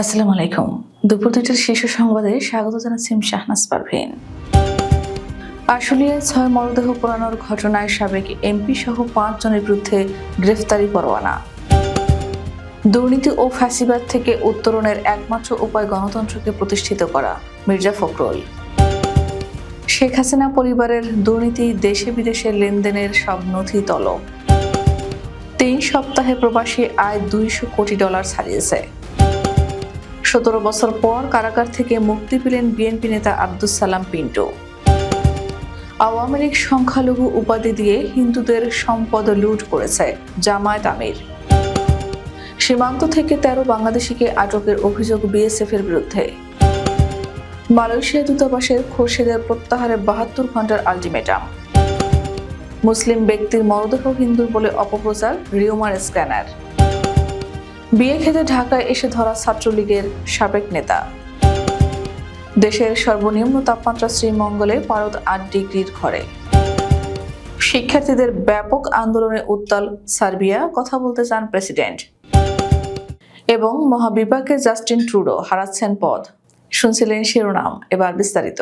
আসসালামু আলাইকুম। দুপুর দুইটার শীর্ষ সংবাদে স্বাগত জানাচ্ছি শাহনাজ পারভীন। আশুলিয়ায় ছয় মরদেহ পোড়ানোর ঘটনায় সাবেক এমপি সহ পাঁচ জনের বিরুদ্ধে গ্রেফতারি পরোয়ানা। দুর্নীতি ও ফ্যাসিবাদ থেকে উত্তরণের একমাত্র উপায় গণতন্ত্রকে প্রতিষ্ঠিত করা, মির্জা ফখরুল। শেখ হাসিনা পরিবারের দুর্নীতি, দেশে বিদেশে লেনদেনের সব নথি তলব। তিন সপ্তাহে প্রবাসী আয় দুইশো কোটি ডলার ছাড়িয়েছে। সতেরো বছর পর কারাগার থেকে মুক্তি পেলেন বিএনপি নেতা আব্দুস সালাম পিন্টু। আওয়ামী লীগ সংখ্যালঘু উপাধি দিয়ে হিন্দুদের সম্পদ লুট করেছে জামায়াত আমির। সীমান্ত থেকে তেরো বাংলাদেশিকে আটকের অভিযোগ বিএসএফ এর বিরুদ্ধে। মালয়েশিয়া দূতাবাসের খোরশেদের প্রত্যাহারে বাহাত্তর ঘণ্টার আলটিমেটাম। মুসলিম ব্যক্তির মরদেহ হিন্দুর বলে অপপ্রচার, রিউমার স্ক্যানার। বিয়ে খেতে ঢাকায় এসে ধরা ছাত্রলীগের সাবেক নেতা। দেশের সর্বনিম্ন তাপমাত্রা শ্রীমঙ্গলে পারদ আট ডিগ্রির ঘরে। শিক্ষার্থীদের ব্যাপক আন্দোলনে উত্তাল সার্বিয়া, কথা বলতে চান প্রেসিডেন্ট। এবং মহাবিভাগে জাস্টিন ট্রুডো হারাচ্ছেন পদ। শুনছিলেন শিরোনাম, এবার বিস্তারিত।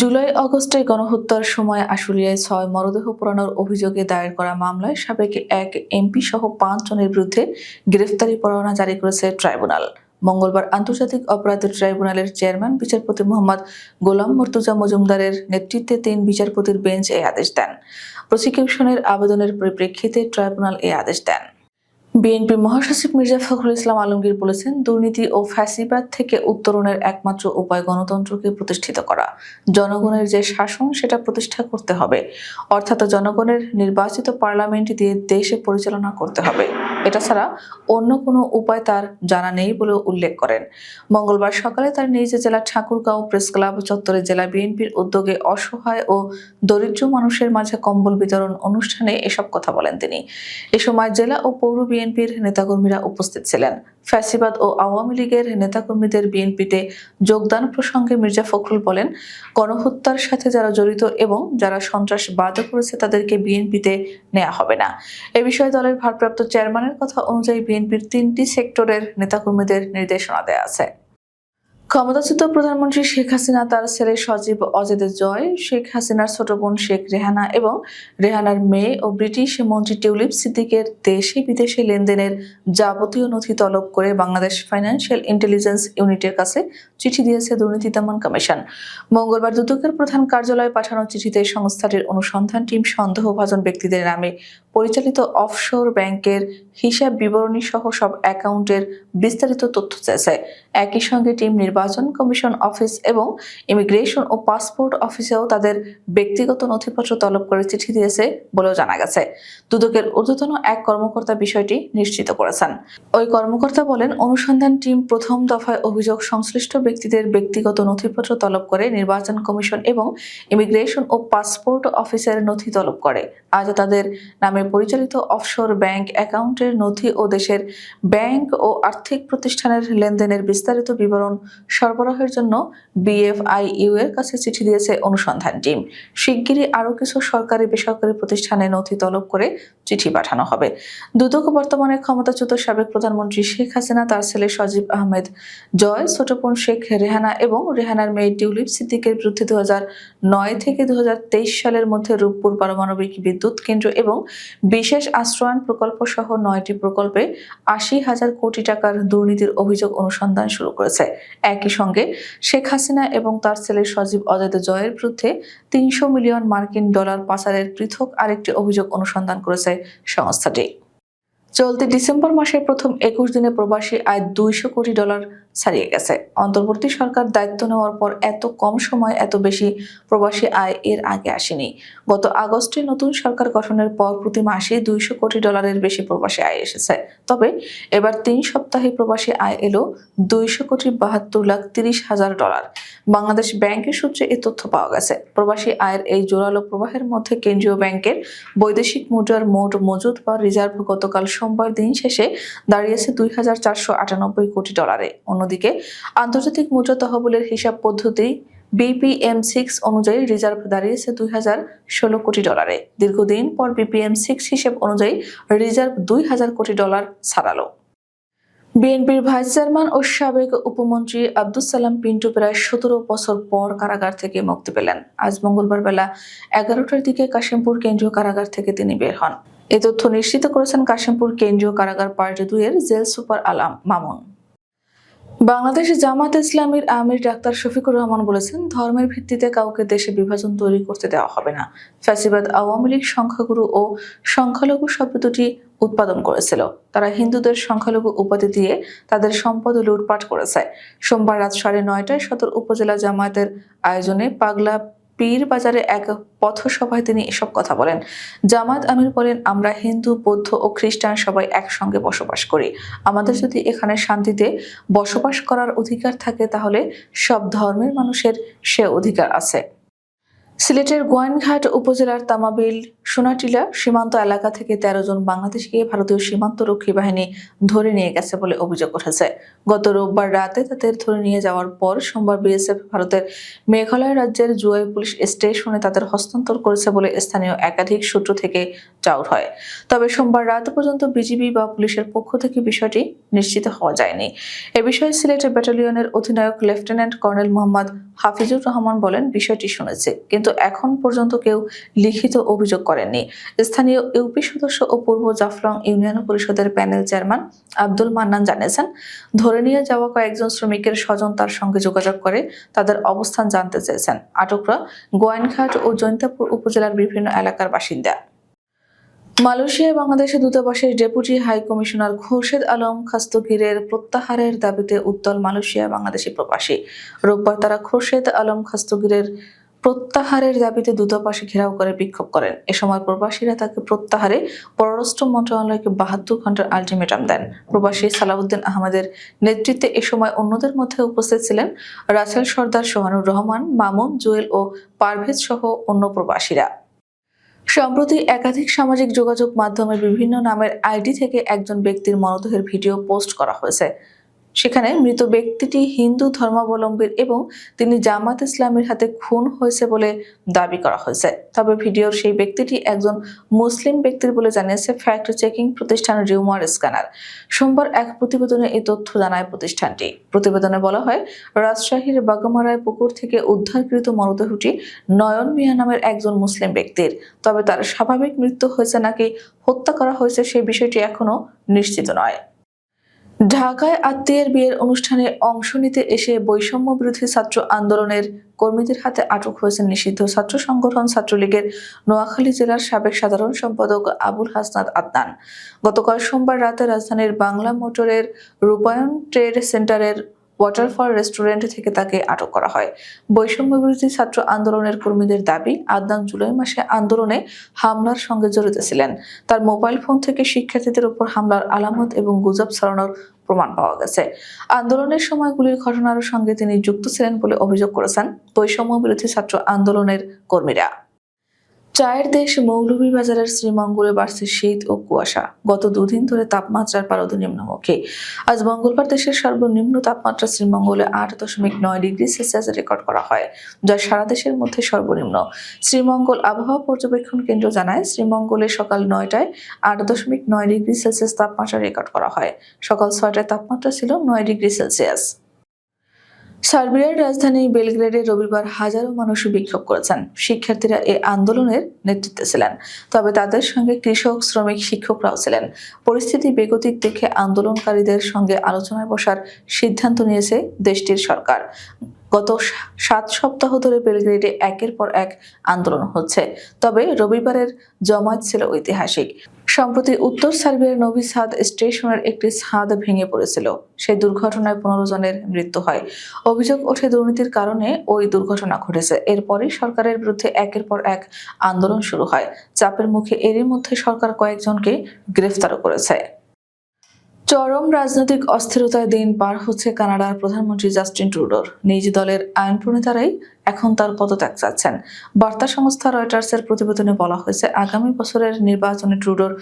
জুলাই অগস্টে গণহত্যার সময় আশুলিয়ায় ছয় মরদেহ পোড়ানোর অভিযোগে দায়ের করা মামলায় সাবেক এক এমপি সহ পাঁচ জনের বিরুদ্ধে গ্রেফতারি পরোয়ানা জারি করেছে ট্রাইব্যুনাল। মঙ্গলবার আন্তর্জাতিক অপরাধ ট্রাইব্যুনালের চেয়ারম্যান, বিচারপতি মোহাম্মদ গোলাম মর্তুজা মজুমদারের নেতৃত্বে তিন বিচারপতির বেঞ্চ এই আদেশ দেন। প্রসিকিউশনের আবেদনের পরিপ্রেক্ষিতে ট্রাইব্যুনাল এই আদেশ দেন। বিএনপি মহাসচিব মির্জা ফখরুল ইসলাম আলমগীর বলেছেন, দুর্নীতি ও ফ্যাসিবাদ থেকে উত্তরণের একমাত্র উপায় গণতন্ত্রকে প্রতিষ্ঠিত করা। জনগণের যে শাসন, সেটা প্রতিষ্ঠা করতে হবে। অর্থাৎ জনগণের নির্বাচিত পার্লামেন্ট দিয়ে দেশে পরিচালনা করতে হবে। এটা ছাড়া অন্য কোনো উপায় তার জানা নেই বলে উল্লেখ করেন। মঙ্গলবার সকালে তার নিজ জেলা ঠাকুরগাঁও প্রেস ক্লাব চত্বরে জেলা বিএনপির উদ্যোগে অসহায় ও দরিদ্র মানুষের মাঝে কম্বল বিতরণ অনুষ্ঠানে এসব কথা বলেন তিনি। এ সময় জেলা ও পৌর বিএনপির নেতাকর্মীরা উপস্থিত ছিলেন। ফ্যাসিবাদ ও আওয়ামী লীগের নেতাকর্মীদের বিএনপিতে যোগদান প্রসঙ্গে মির্জা ফখরুল বলেন, গণহত্যার সাথে যারা জড়িত এবং যারা সন্ত্রাস সন্ত্রাসবাদ করেছে তাদেরকে বিএনপিতে নেওয়া হবে না। এ বিষয়ে দলের ভারপ্রাপ্ত চেয়ারম্যানের কথা অনুযায়ী বিএনপির তিনটি সেক্টরের নেতাকর্মীদের নির্দেশনা দেওয়া আছে। ক্ষমতাচ্যুত প্রধানমন্ত্রী শেখ হাসিনা, তার ছেলে সজীব অজেদের জয়, শেখ হাসিনার ছোট বোন শেখ রেহানা এবং রেহানার মেয়ে ও ব্রিটিশ মন্ত্রী টিউলিপ সিদ্দিকের দেশে বিদেশে লেনদেনের যাবতীয় নথি তলব করে বাংলাদেশ ফাইন্যান্সিয়াল ইন্টেলিজেন্স ইউনিটের কাছে চিঠি দিয়েছে দুর্নীতি দমন কমিশন। মঙ্গলবার দুদকের প্রধান কার্যালয়ে পাঠানো চিঠিতে সংস্থাটির অনুসন্ধান টিম সন্দেহভাজন ব্যক্তিদের নামে পরিচালিত অফশোর ব্যাংকের হিসাব বিবরণী সহ সব অ্যাকাউন্টের বিস্তারিত তথ্য চেয়েছে। একই সঙ্গে টিম নির্বাচন কমিশন অফিস এবং ইমিগ্রেশন ও পাসপোর্ট অফিসেও তাদের ব্যক্তিগত নথিপত্র তলব করে চিঠি দিয়েছে বলেও জানা গেছে। দুদকের ঊর্ধ্বতন এক কর্মকর্তা বিষয়টি নিশ্চিত করেছেন। ওই কর্মকর্তা বলেন, অনুসন্ধান টিম প্রথম দফায় অভিযোগ সংশ্লিষ্ট ব্যক্তিদের ব্যক্তিগত নথিপত্র তলব করে নির্বাচন কমিশন এবং ইমিগ্রেশন ও পাসপোর্ট অফিসের নথি তলব করে। আজ তাদের নামে পরিচালিত অফশোর ব্যাংক অ্যাকাউন্টের নথি ও দেশের ব্যাংক ও আর্থিক প্রতিষ্ঠানের লেনদেনের বিস্তারিত বিবরণ সরবরাহের জন্য বিএফআইইউ এর কাছে চিঠি দিয়েছে অনুসন্ধান টিম। শিগগিরই আরও কিছু সরকারি বেসরকারি প্রতিষ্ঠানে নথি তলব করে চিঠি পাঠানো হবে। দুদক বর্তমানে ক্ষমতাচ্যুত সাবেক প্রধানমন্ত্রী শেখ হাসিনা, তার ছেলে সজীব আহমেদ জয় ছোটপন শেখ রেহানা এবং রেহানার মেয়ে টিউলিপ সিদ্দিকের বিরুদ্ধে দু নয় থেকে দু হাজার তেইশ সালের মধ্যে রূপপুর পারমাণবিক বিদ্যুৎ কেন্দ্র এবং বিশেষ আশ্রয়ণ প্রকল্প সহ নয়টি প্রকল্পে আশি হাজার কোটি টাকার দুর্নীতির অভিযোগ অনুসন্ধান শুরু করেছে। একই সঙ্গে শেখ হাসিনা এবং তার ছেলে সজীব অজয় জয়ের বিরুদ্ধে তিনশো মিলিয়ন মার্কিন ডলার পাচারের পৃথক আরেকটি অভিযোগ অনুসন্ধান করেছে সংস্থাটি। চলতি ডিসেম্বর মাসের প্রথম একুশ দিনে প্রবাসী আয় দুইশো কোটি ডলার ছাড়িয়ে গেছে। অন্তর্বর্তী সরকার দায়িত্ব নেওয়ার পর এত কম সময়, এত বেশি প্রবাসী আয় এর আগে আসেনি। গত আগস্টে নতুন সরকার গঠনের পর প্রতি মাসে দুইশো কোটি ডলারের বেশি প্রবাসী আয় এসেছে। তবে এবার তিন সপ্তাহে প্রবাসী আয় এলো দুইশো কোটি বাহাত্তর লাখ তিরিশ হাজার ডলার। বাংলাদেশ ব্যাংকের সূত্রে এ তথ্য পাওয়া গেছে। প্রবাসী আয়ের এই জোরালো প্রবাহের মধ্যে কেন্দ্রীয় ব্যাংকের বৈদেশিক মুদ্রার মোট মজুদ বা রিজার্ভ গতকাল সোমবার দিন শেষে দাঁড়িয়েছে দুই হাজার চারশো আটানব্বই কোটি ডলারে। অন্যদিকে আন্তর্জাতিক মুদ্রা তহবিলের হিসাব পদ্ধতি বিপিএম সিক্স অনুযায়ী রিজার্ভ দাঁড়িয়েছে দুই হাজার ষোলো কোটি ডলারে। দীর্ঘদিন পর বিপিএম সিক্স হিসেব অনুযায়ী রিজার্ভ দুই হাজার কোটি ডলার ছাড়ালো। বিএনপির ভাইস চেয়ারম্যান ও সাবেক উপমন্ত্রী আব্দুস সালাম পিন্টু প্রায় সতেরো বছর পর কারাগার থেকে মুক্তি পেলেন। আজ মঙ্গলবার বেলা এগারোটার দিকে কাশিমপুর কেন্দ্রীয় কারাগার থেকে তিনি বের হন। এ তথ্য নিশ্চিত করেছেন কাশিমপুর কেন্দ্রীয় কারাগার পার্টি দুইয়ের জেল সুপার আলাম মামুন। বাংলাদেশ জামাত ইসলামীর আমির ডাক্তার শফিকুর রহমান বলেছেন, ধর্মের ভিত্তিতে কাউকে দেশে বিভাজন তৈরি করতে দেওয়া হবে না। ফ্যাসিবাদ আওয়ামী লীগ, সংখ্যাগুরু ও সংখ্যালঘু শব্দ দুটি উৎপাদন করেছিল। তারা হিন্দুদের সংখ্যালঘু উপাধি দিয়ে তাদের সম্পদ লুটপাট করেছে। সোমবার রাত সাড়ে নয়টায় সদর উপজেলা জামায়াতের আয়োজনে পাগলা পীর বাজারে এক পথসভায় তিনি এসব কথা বলেন। জামাত আমির বলেন আমরা হিন্দু বৌদ্ধ ও খ্রিস্টান সবাই একসঙ্গে বসবাস করি। আমাদের যদি এখানে শান্তিতে বসবাস করার অধিকার থাকে তাহলে সব ধর্মের মানুষের সে অধিকার আছে। সিলেটের গোয়াইনঘাট উপজেলার তামাবিল, সোনাটিলা সীমান্ত এলাকা থেকে তেরো জন বাংলাদেশকে ভারতীয় সীমান্ত রক্ষী বাহিনী ধরে নিয়ে গেছে বলে অভিযোগ উঠেছে। গত রোববার রাতে তাদের ধরে নিয়ে যাওয়ার পর সোমবার বিএসএফ ভারতের মেঘালয় রাজ্যের জুয়াই পুলিশ স্টেশনে তাদের হস্তান্তর করেছে বলে স্থানীয় একাধিক সূত্র থেকে চাউর হয়। তবে সোমবার রাত পর্যন্ত বিজিবি বা পুলিশের পক্ষ থেকে বিষয়টি নিশ্চিত হওয়া যায়নি। এ বিষয়ে সিলেটের ব্যাটালিয়নের অধিনায়ক লেফটেন্যান্ট কর্নেল মোহাম্মদ হাফিজুর রহমান বলেন, বিষয়টি শুনেছে, কিন্তু এখন পর্যন্ত কেউ লিখিত অভিযোগ করেননি। স্থানীয় ইউপি সদস্য ও পূর্ব জাফলং ইউনিয়ন পরিষদের প্যানেল চেয়ারম্যান আব্দুল মান্নান জানিয়েছেন, ধরে নিয়ে যাওয়া কয়েকজন শ্রমিকের স্বজন তার সঙ্গে যোগাযোগ করে, তাদের অবস্থান জানতে চেয়েছেন। আটকরা, গোয়াইনঘাট ও জৈন্তাপুর উপজেলার বিভিন্ন এলাকার বাসিন্দা। মালয়েশিয়ায় বাংলাদেশের দূতাবাসের deputy high commissioner Khorshed Alam খাস্তগিরের প্রত্যাহারের দাবিতে উত্তল মালয়েশিয়া বাংলাদেশি প্রবাসী। রোববার তারা খোরশেদ আলম খাস্তগিরের প্রত্যাহারের দাবিতে দূতাবাসে ঘেরাও করে বিক্ষোভ করেন। এ সময় প্রবাসীরা তাকে প্রত্যাহারে পররাষ্ট্র মন্ত্রণালয়কে বাহাত্তর ঘণ্টার আলটিমেটাম দেন। প্রবাসী সালাউদ্দিন আহমেদের নেতৃত্বে এ সময় অন্যদের মধ্যে উপস্থিত ছিলেন রাসেল সর্দার সোহানুর রহমান, মামুন, জুয়েল ও পারভেজ সহ অন্য প্রবাসীরা। সম্প্রতি একাধিক সামাজিক যোগাযোগ মাধ্যমে বিভিন্ন নামের আইডি থেকে একজন ব্যক্তির মরদেহের ভিডিও পোস্ট করা হয়েছে। সেখানে মৃত ব্যক্তিটি হিন্দু ধর্মাবলম্বীর এবং তিনি জামাত ইসলামের হাতে খুন হয়েছে বলে দাবি করা হয়েছে। তবে ভিডিওর সেই ব্যক্তিটি একজন মুসলিম ব্যক্তির বলে জানিয়েছে ফ্যাক্ট চেকিং প্রতিষ্ঠান রিউমার স্ক্যানার। সোমবার এক প্রতিবেদনে এই তথ্য জানায় প্রতিষ্ঠানটি। প্রতিবেদনে বলা হয়, রাজশাহীর বাগমারায় পুকুর থেকে উদ্ধারকৃত মরদেহটি নয়ন মিয়া নামের একজন মুসলিম ব্যক্তির। তবে তার স্বাভাবিক মৃত্যু হয়েছে নাকি হত্যা করা হয়েছে সেই বিষয়টি এখনও নিশ্চিত নয়। ঢাকায় আত্মীয়ের বিয়ের অনুষ্ঠানে অংশ নিতে এসে বৈষম্য বিরোধী ছাত্র আন্দোলনের কর্মীদের হাতে আটক হয়েছেন নিষিদ্ধ ছাত্র সংগঠন ছাত্রলীগের নোয়াখালী জেলার সাবেক সাধারণ সম্পাদক আবুল হাসনাত আদনান। গতকাল সোমবার রাতে রাজধানীর বাংলা মোটরের রূপায়ণ ট্রেড সেন্টারের ওয়াটারফল রেস্টুরেন্ট থেকে তাকে আটক করা হয়। বৈষম্য বিরোধী ছাত্র আন্দোলনের কর্মীদের দাবি আদনান জুলাই মাসে আন্দোলনে হামলার সঙ্গে জড়িত ছিলেন। তার মোবাইল ফোন থেকে শিক্ষার্থীদের উপর হামলার আলামত এবং গুজব ছড়ানোর প্রমাণ পাওয়া গেছে। আন্দোলনের সময় গুলির ঘটনার সঙ্গে তিনি যুক্ত ছিলেন বলে অভিযোগ করেছেন বৈষম্য বিরোধী ছাত্র আন্দোলনের কর্মীরা। চায়ের দেশ মৌলভীবাজারের শ্রীমঙ্গলে বাড়ছে শীত ও কুয়াশা। গত দুদিন ধরে তাপমাত্রার পারদ নিম্নমুখী। আজ মঙ্গলবার দেশের সর্বনিম্ন তাপমাত্রা শ্রীমঙ্গলে আট দশমিক নয় ডিগ্রি সেলসিয়াস রেকর্ড করা হয়, যা সারা দেশের মধ্যে সর্বনিম্ন। শ্রীমঙ্গল আবহাওয়া পর্যবেক্ষণ কেন্দ্র জানায়, শ্রীমঙ্গলে সকাল নয়টায় আট দশমিক নয় ডিগ্রি সেলসিয়াস তাপমাত্রা রেকর্ড করা হয়। সকাল ছয়টায় তাপমাত্রা ছিল নয় ডিগ্রি সেলসিয়াস। সার্বিয়ার রাজধানী বেলগ্রেডে রবিবার হাজারো মানুষ বিক্ষোভ করেছেন। শিক্ষার্থীরা এই আন্দোলনের নেতৃত্বে ছিলেন, তবে তাদের সঙ্গে কৃষক, শ্রমিক, শিক্ষকরাও ছিলেন। পরিস্থিতি বেগতিক দেখে আন্দোলনকারীদের সঙ্গে আলোচনায় বসার সিদ্ধান্ত নিয়েছে দেশটির সরকার। গত সাত সপ্তাহ ধরে বেলগ্রেডে একের পর এক আন্দোলন হচ্ছে, তবে রবিবারের জমায়েত ছিল ঐতিহাসিক। সম্প্রতি উত্তর সার্বিয়ার নবী সাদ স্টেশনের একটি ছাদ ভেঙে পড়েছিল। সেই দুর্ঘটনায় পনেরো জনের মৃত্যু হয়। অভিযোগ ওঠে দুর্নীতির কারণে ওই দুর্ঘটনা ঘটেছে। এরপরই সরকারের বিরুদ্ধে একের পর এক আন্দোলন শুরু হয়। চাপের মুখে এরই মধ্যে সরকার কয়েকজনকে গ্রেফতারও করেছে। চরম রাজনৈতিক অস্থিরতায় দিন পার হচ্ছে কানাডার প্রধানমন্ত্রী জাস্টিন ট্রুডোর। নিজ দলের আইন প্রণেতারাই এখন তার পদত্যাগ চাচ্ছেন। বার্তা সংস্থা রয়টার্সের প্রতিবেদনে বলা হয়েছে, আগামী বছরের নির্বাচনে ট্রুডোর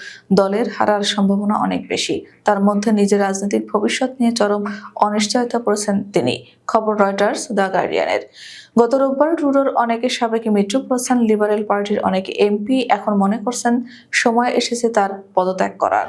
দলের হারার সম্ভাবনা অনেক বেশি। তার মধ্যে নিজের রাজনৈতিক ভবিষ্যৎ নিয়ে চরম অনিশ্চয়তা পড়েছেন তিনি। খবর রয়টার্স, দ্য গার্ডিয়ানের। গত রোববার ট্রুডোর অনেকে সাবেক মেট্রোপলিটান লিবারেল পার্টির অনেক এমপি এখন মনে করছেন, সময় এসেছে তার পদত্যাগ করার।